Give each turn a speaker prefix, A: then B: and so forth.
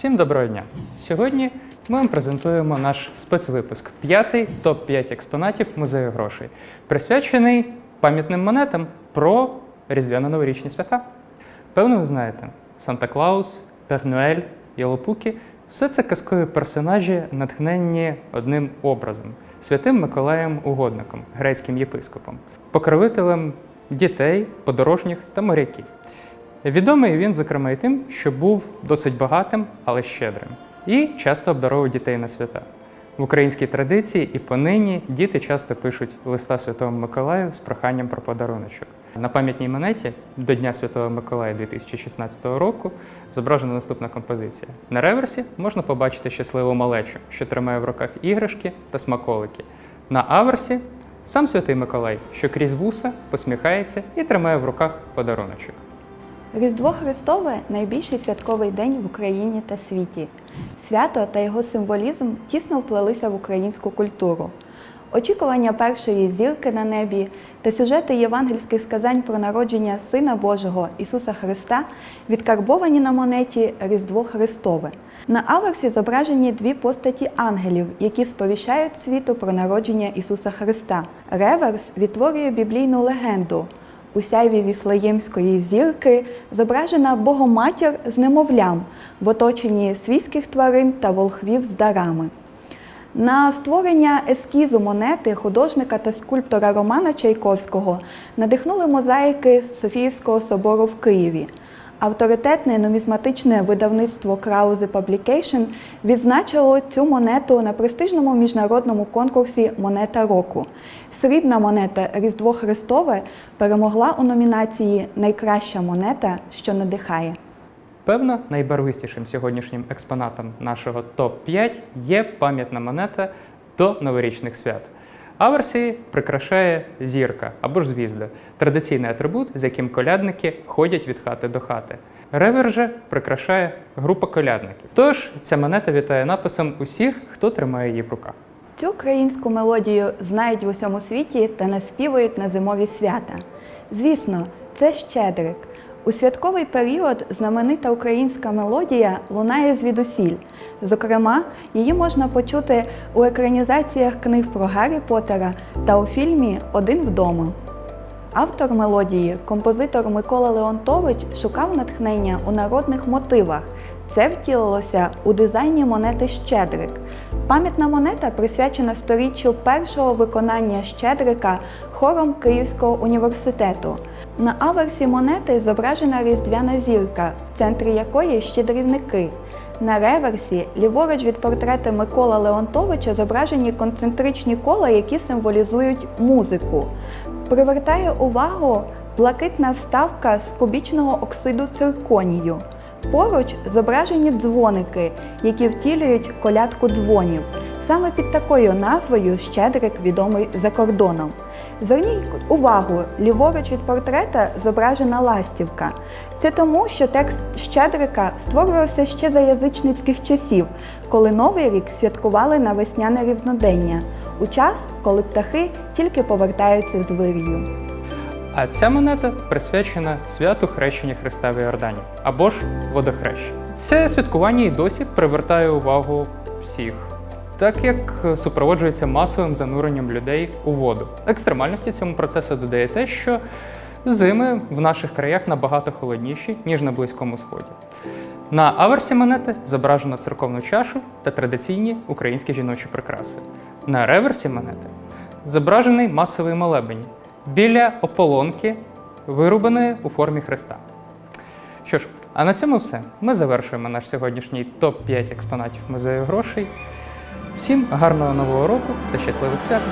A: Всім доброго дня! Сьогодні ми вам презентуємо наш спецвипуск п'ятий топ-5 експонатів музею грошей, присвячений пам'ятним монетам про різдвяно-новорічні свята. Певно, ви знаєте, Санта-Клаус, Пернуель, Єлопуки все це казкові персонажі, натхненні одним образом святим Миколаєм Угодником, грецьким єпископом, покровителем дітей, подорожніх та моряків. Відомий він, зокрема, і тим, що був досить багатим, але щедрим, і часто обдаровував дітей на свята. В українській традиції і понині діти часто пишуть листа Святому Миколаю з проханням про подаруночок. На пам'ятній монеті до Дня Святого Миколая 2016 року зображена наступна композиція. На реверсі можна побачити щасливу малечу, що тримає в руках іграшки та смаколики. На аверсі сам Святий Миколай, що крізь вуса посміхається і тримає в руках подаруночок.
B: Різдво Христове найбільший святковий день в Україні та світі. Свято та його символізм тісно вплелися в українську культуру. Очікування першої зірки на небі та сюжети євангельських сказань про народження Сина Божого Ісуса Христа відкарбовані на монеті Різдво Христове. На аверсі зображені дві постаті ангелів, які сповіщають світу про народження Ісуса Христа. Реверс відтворює біблійну легенду. У сяйві віфлеємської зірки зображена Богоматір з немовлям в оточенні свійських тварин та волхвів з дарами. На створення ескізу монети художника та скульптора Романа Чайковського надихнули мозаїки Софіївського собору в Києві. Авторитетне нумізматичне видавництво Krause Publication відзначило цю монету на престижному міжнародному конкурсі Монета року. Срібна монета Різдво Христове перемогла у номінації Найкраща монета, що надихає.
A: Певно, найбарвистішим сьогоднішнім експонатом нашого топ-5 є пам'ятна монета до новорічних свят. Аверсії прикрашає зірка або ж звізда, традиційний атрибут, з яким колядники ходять від хати до хати. Ревер же прикрашає група колядників. Тож ця монета вітає написом усіх, хто тримає її в руках.
B: Цю українську мелодію знають в усьому світі та наспівують на зимові свята. Звісно, це щедрик. У святковий період знаменита українська мелодія лунає звідусіль. Зокрема, її можна почути у екранізаціях книг про Гаррі Поттера та у фільмі Один вдома. Автор мелодії, композитор Микола Леонтович, шукав натхнення у народних мотивах. Це втілилося у дизайні монети Щедрик. Пам'ятна монета присвячена сторіччю першого виконання Щедрика хором Київського університету. На аверсі монети зображена різдвяна зірка, в центрі якої щедрівники. На реверсі, ліворуч від портрета Микола Леонтовича, зображені концентричні кола, які символізують музику. Привертає увагу блакитна вставка з кубічного оксиду цирконію. Поруч зображені дзвоники, які втілюють колядку дзвонів. Саме під такою назвою Щедрик відомий за кордоном. Зверніть увагу, ліворуч від портрета зображена ластівка. Це тому, що текст Щедрика створювався ще за язичницьких часів, коли Новий рік святкували на весняне рівнодення, у час, коли птахи тільки повертаються з вирію.
A: А ця монета присвячена святу хрещення Христа в Іордані або ж водохрещення. Це святкування і досі привертає увагу всіх, так як супроводжується масовим зануренням людей у воду. Екстремальності цьому процесу додає те, що зими в наших краях набагато холодніші, ніж на Близькому Сході. На аверсі монети зображено церковну чашу та традиційні українські жіночі прикраси. На реверсі монети зображений масовий молебень біля ополонки, вирубаної у формі Христа. Що ж, а на цьому все. Ми завершуємо наш сьогоднішній топ-5 експонатів музею грошей. Всім гарного нового року та щасливих свят!